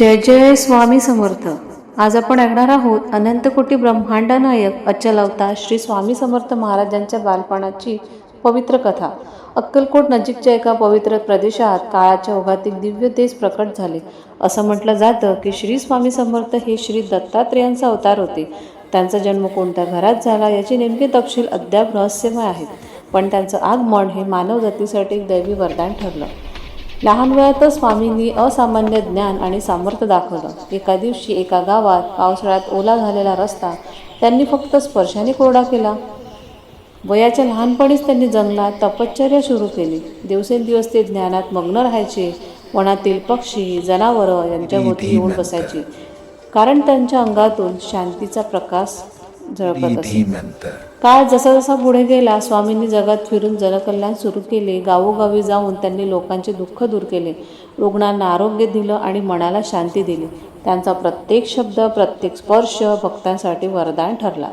जय जय स्वामी समर्थ. आज आपण ऐकणार आहोत अनंतकोटी ब्रह्मांड नायक अचल अवतार श्री स्वामी समर्थ महाराजांच्या बालपणाची पवित्र कथा. अक्कलकोट नजीकच्या एका पवित्र प्रदेशात काळाच्या ओघातील दिव्य तेज प्रकट झाले. असं म्हटलं जातं की श्री स्वामी समर्थ हे श्री दत्तात्रेयांचा अवतार होते. त्यांचा जन्म कोणत्या घरात झाला याचे नेमके तपशील अद्याप रहस्यमय आहेत पण त्यांचं आगमन हे मानव जातीसाठी एक दैवी वरदान ठरलं. लहान वयातच स्वामींनी असामान्य ज्ञान आणि सामर्थ्य दाखवलं. एका दिवशी एका गावात पावसाळ्यात ओला झालेला रस्ता त्यांनी फक्त स्पर्शाने कोरडा केला. वयाच्या लहानपणीच त्यांनी जंगलात तपश्चर्या सुरू केली. दिवसेंदिवस ते ज्ञानात मग्न राहायचे. वनातील पक्षी जनावरं यांच्याभोवती येऊन बसायची. कारण त्यांच्या अंगातून शांतीचा प्रकाश काळ जसा जसा पुढे गेला स्वामींनी जगात फिरून जनकल्याण सुरू केले गावोगावी जाऊन त्यांनी लोकांचे दुःख दूर केले रुग्णांना आरोग्य दिलं आणि मनाला शांती दिली. त्यांचा प्रत्येक शब्द प्रत्येक स्पर्श भक्तांसाठी वरदान ठरला.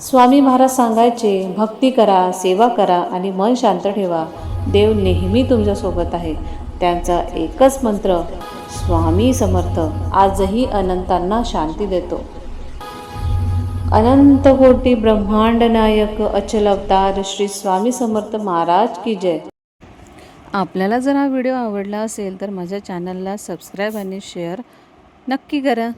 स्वामी महाराज सांगायचे भक्ती करा सेवा करा आणि मन शांत ठेवा. देव नेहमी तुमच्यासोबत आहे. त्यांचा एकच मंत्र स्वामी समर्थ आजही अनंतांना शांती देतो. अनंत कोटी ब्रह्मांड नायक अचल अवतार श्री स्वामी समर्थ महाराज की जय. आपल्याला जर हा व्हिडिओ आवडला असेल तर माझ्या चॅनलला सबस्क्राईब आणि शेअर नक्की करा.